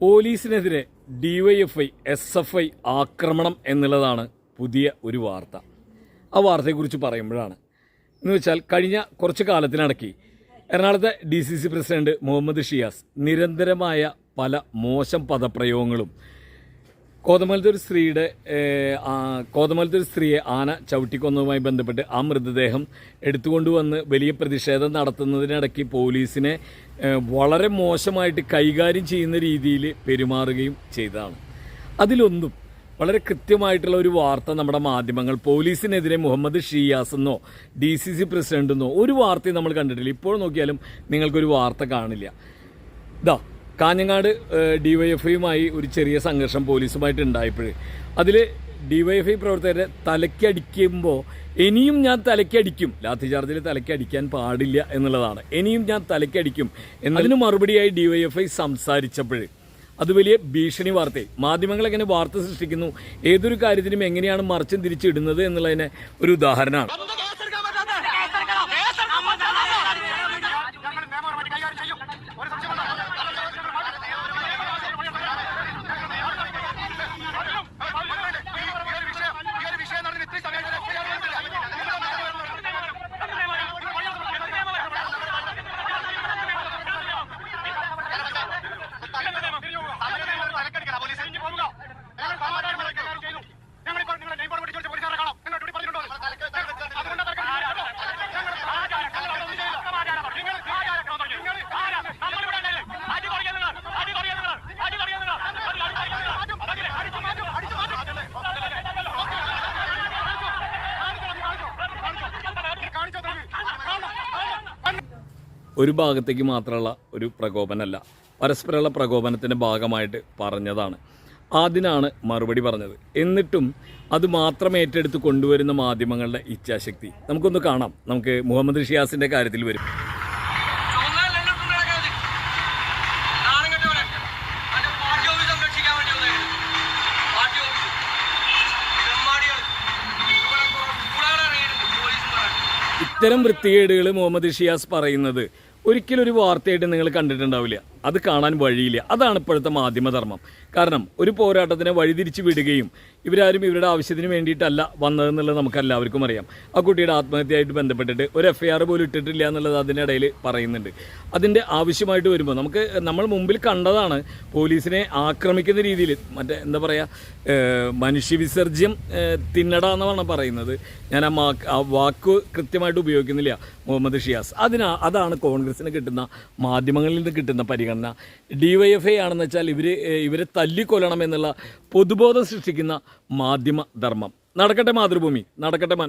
പോലീസിനെതിരെ DYFI S F I ആക്രമണം എന്നുള്ളതാണ് പുതിയ ഒരു വാർത്ത. ആ വാർത്തയെക്കുറിച്ച് പറയുമ്പോഴാണ്. എന്ന് വെച്ചാൽ കഴിഞ്ഞ കുറച്ച് കാലത്തിനിടയ്ക്ക് എറണാകുളത്തെ D C C president Muhammad Shiyas നിരന്തരമായ പല മോശം പദപ്രയോഗങ്ങളും കോതമംഗലത്തെ ഒരു സ്ത്രീയുടെ ഒരു സ്ത്രീയെ ആന ചവിട്ടിക്കൊന്നതുമായി ബന്ധപ്പെട്ട് ആ മൃതദേഹം എടുത്തുകൊണ്ടുവന്ന് വലിയ പ്രതിഷേധം നടത്തുന്നതിനിടയ്ക്ക് പോലീസിനെ വളരെ മോശമായിട്ട് കൈകാര്യം ചെയ്യുന്ന രീതിയിൽ പെരുമാറുകയും ചെയ്തതാണ്. അതിലൊന്നും വളരെ കൃത്യമായിട്ടുള്ള ഒരു വാർത്ത നമ്മുടെ മാധ്യമങ്ങൾ പോലീസിനെതിരെ മുഹമ്മദ് ഷിയാസ് എന്നോ ഡി സി സി പ്രസിഡന്റ് എന്നോ ഒരു വാർത്തയും നമ്മൾ കണ്ടിട്ടില്ല. ഇപ്പോൾ നോക്കിയാലും നിങ്ങൾക്കൊരു വാർത്ത കാണില്ല. ഇതാ കാഞ്ഞങ്ങാട് ഡിവൈഎഫ്ഐയുമായി ഒരു ചെറിയ സംഘർഷം പോലീസുമായിട്ട് ഉണ്ടായപ്പോൾ അതിൽ ഡിവൈഎഫ്ഐ പ്രവർത്തകരെ തലയ്ക്കടിക്കുമ്പോൾ ഇനിയും ഞാൻ തലയ്ക്കടിക്കും ലാത്തി ചാർജിൽ തലയ്ക്കടിക്കാൻ പാടില്ല എന്നുള്ളതാണ്. ഇനിയും ഞാൻ തലയ്ക്കടിക്കും എന്നതിന് മറുപടിയായി ഡിവൈഎഫ്ഐ സംസാരിച്ചപ്പോൾ അത് വലിയ ഭീഷണി വാർത്തയെ മാധ്യമങ്ങൾ എങ്ങനെ വാർത്ത സൃഷ്ടിക്കുന്നു ഏതൊരു കാര്യത്തിനും എങ്ങനെയാണ് മറിച്ചും തിരിച്ചിടുന്നത് എന്നുള്ളതിന് ഒരു ഉദാഹരണമാണ്. ഒരു ഭാഗത്തേക്ക് മാത്രമുള്ള ഒരു പ്രകോപനമല്ല. പരസ്പരമുള്ള പ്രകോപനത്തിന്റെ ഭാഗമായിട്ട് പറഞ്ഞതാണ്. അതിനാണ് മറുപടി പറഞ്ഞത്. എന്നിട്ടും അത് മാത്രം ഏറ്റെടുത്ത് കൊണ്ടുവരുന്ന മാധ്യമങ്ങളുടെ ഇച്ഛാശക്തി. നമുക്കൊന്ന് കാണാം. നമുക്ക് മുഹമ്മദ് ഷിയാസിന്റെ കാര്യത്തിൽ വരും. ഇത്തരം വൃത്തികേടുകൾ മുഹമ്മദ് ഷിയാസ് പറയുന്നത് ഒരിക്കലും ഒരു വാർത്തയായിട്ട് നിങ്ങൾ കണ്ടിട്ടുണ്ടാവില്ല. അത് കാണാൻ വഴിയില്ല. അതാണ് ഇപ്പോഴത്തെ മാധ്യമധർമ്മം. കാരണം ഒരു പോരാട്ടത്തിനെ വഴിതിരിച്ച് വിടുകയും ഇവരാരും ഇവരുടെ ആവശ്യത്തിന് വേണ്ടിയിട്ടല്ല വന്നതെന്നുള്ളത് നമുക്ക് എല്ലാവർക്കും അറിയാം. ആ കുട്ടിയുടെ ആത്മഹത്യയായിട്ട് ബന്ധപ്പെട്ടിട്ട് ഒരു എഫ് ഐ ആർ പോലും ഇട്ടിട്ടില്ല എന്നുള്ളത് അതിനിടയിൽ പറയുന്നുണ്ട്. അതിന്റെ ആവശ്യമായിട്ട് വരുമ്പോൾ നമുക്ക് നമ്മൾ മുമ്പിൽ കണ്ടതാണ് പോലീസിനെ ആക്രമിക്കുന്ന രീതിയിൽ മറ്റേ എന്താ പറയുക മനുഷ്യവിസർജ്യം തിന്നട എന്നാണ് പറയുന്നത്. ഞാൻ ആ മാ ആ വാക്ക് കൃത്യമായിട്ട് ഉപയോഗിക്കുന്നില്ല മുഹമ്മദ് ഷിയാസ്. അതിനാ അതാണ് കോൺഗ്രസിന് കിട്ടുന്ന മാധ്യമങ്ങളിൽ നിന്ന് കിട്ടുന്ന പരിഗണന ഡിവൈഎഫ്ഐ ആണെന്ന് വെച്ചാൽ ഇവർ ഇവരെ തല്ലിക്കൊല്ലണം എന്നുള്ള പൊതുബോധം സൃഷ്ടിക്കുന്ന മാധ്യമ ധർമ്മം. നടക്കട്ടെ മാതൃഭൂമി നടക്കട്ടെ മനോ